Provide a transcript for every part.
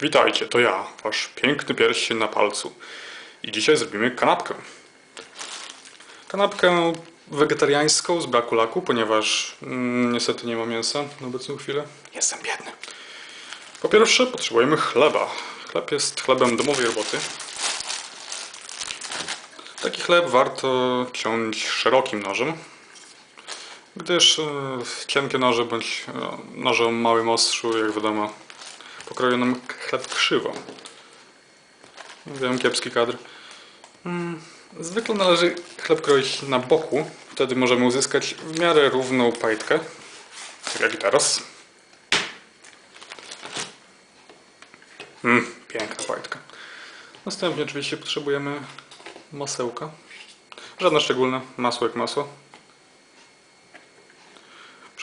Witajcie, to ja, wasz piękny pierścień na palcu. I dzisiaj zrobimy kanapkę. Kanapkę wegetariańską z braku laku, ponieważ mm, niestety nie ma mięsa na obecną chwilę. Jestem biedny. Po pierwsze potrzebujemy chleba. Chleb jest chlebem domowej roboty. Taki chleb warto ciąć szerokim nożem, gdyż e, cienkie noże bądź e, noże o małym ostrzu, jak wiadomo, pokroją nam chleb krzywo. Wiem, kiepski kadr. Mm, Zwykle należy chleb kroić na boku, wtedy możemy uzyskać w miarę równą pajtkę, tak jak i teraz. Mm, piękna pajtka. Następnie oczywiście potrzebujemy masełka. Żadne szczególne, masło jak masło.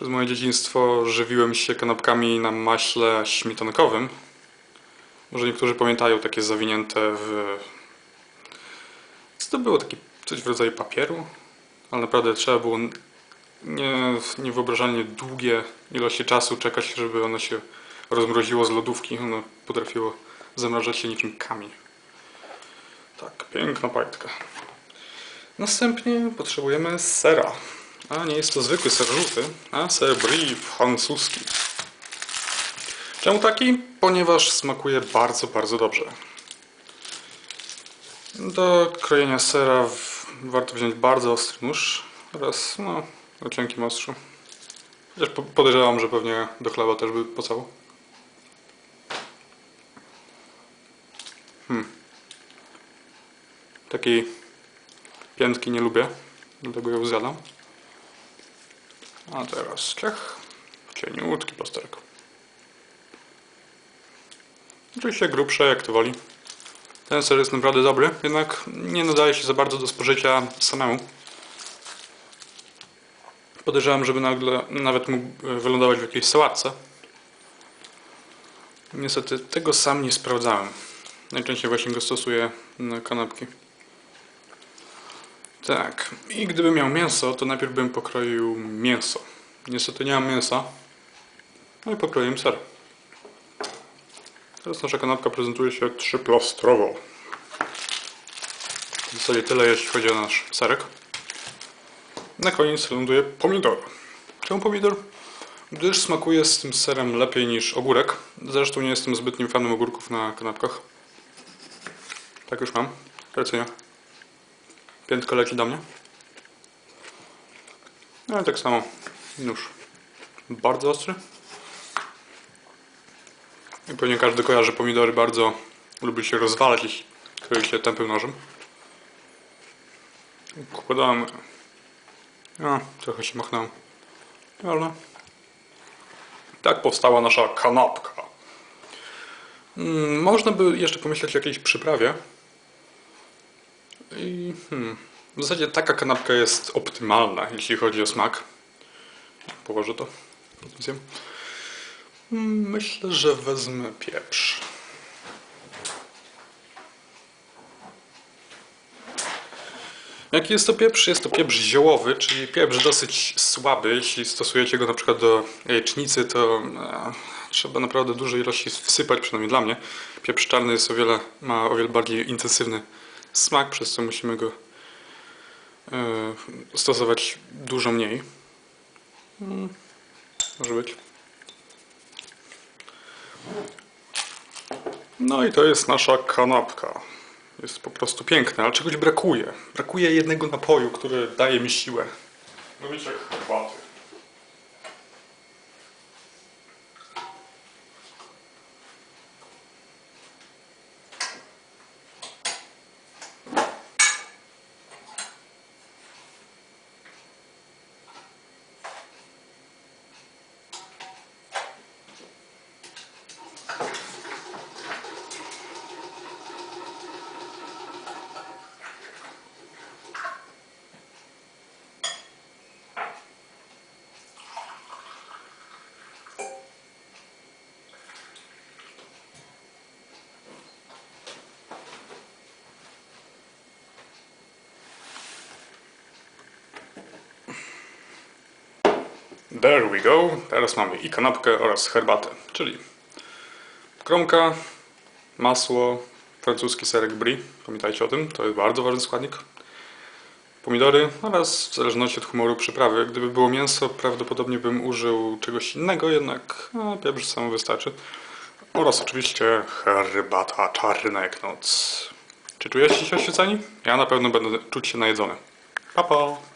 Przez moje dzieciństwo żywiłem się kanapkami na maśle śmietankowym. Może niektórzy pamiętają takie zawinięte w... Co to było? Takie coś w rodzaju papieru? Ale naprawdę trzeba było nie, niewyobrażalnie długie ilości czasu czekać, żeby ono się rozmroziło z lodówki. Ono potrafiło zamrażać się niczym kamień. Tak, piękna pajtka. Następnie potrzebujemy sera. A nie jest to zwykły ser żółty, a ser brie francuski. Czemu taki? Ponieważ smakuje bardzo, bardzo dobrze. Do krojenia sera warto wziąć bardzo ostry nóż oraz no, o cienkim ostrzu. Chociaż po- podejrzewam, że pewnie do chleba też by pocało. Hmm. Takiej piętki nie lubię, dlatego ją zjadam. A teraz ciach, cieniutki plasterek. Oczywiście grubsze, jak to woli. Ten ser jest naprawdę dobry, jednak nie nadaje się za bardzo do spożycia samemu. Podejrzewam, żeby nagle, nawet mógł wylądować w jakiejś sałatce. Niestety tego sam nie sprawdzałem. Najczęściej właśnie go stosuję na kanapki. Tak, i gdybym miał mięso, to najpierw bym pokroił mięso. Niestety nie mam mięsa. No i pokroiłem ser. Teraz nasza kanapka prezentuje się trzyplastrowo. W zasadzie tyle, jeśli chodzi o nasz serek. Na koniec ląduje pomidor. Czemu pomidor? Gdyż smakuje z tym serem lepiej niż ogórek. Zresztą nie jestem zbytnim fanem ogórków na kanapkach. Tak już mam. Tradycyjnie. Piętko leci do mnie. No i tak samo nóż. Bardzo ostry. I pewnie każdy kojarzy pomidory bardzo lubi się rozwalać, jeśli kroi się tępym nożem. Układamy. No, trochę się machnąłem. Ale tak powstała nasza kanapka. Mm, Można by jeszcze pomyśleć o jakiejś przyprawie. Hmm, w zasadzie taka kanapka jest optymalna, jeśli chodzi o smak. Położę to. Myślę, że wezmę pieprz. Jaki jest to pieprz? Jest to pieprz ziołowy, czyli pieprz dosyć słaby. Jeśli stosujecie go na przykład do jajecznicy, to e, trzeba naprawdę dużej ilości wsypać, przynajmniej dla mnie. Pieprz czarny jest o wiele, ma o wiele bardziej intensywny smak, przez co musimy go stosować dużo mniej. Mm, może być. No i to jest nasza kanapka. Jest po prostu piękna, ale czegoś brakuje. Brakuje jednego napoju, który daje mi siłę. Lubicie herbaty. There we go. Teraz mamy i kanapkę oraz herbatę, czyli kromka, masło, francuski serek brie, pamiętajcie o tym, to jest bardzo ważny składnik. Pomidory oraz w zależności od humoru przyprawy. Gdyby było mięso, prawdopodobnie bym użył czegoś innego, jednak no, pieprz samo wystarczy. Oraz oczywiście herbata czarna jak noc. Czy czujecie się oświeceni? Ja na pewno będę czuć się najedzony. Pa, pa!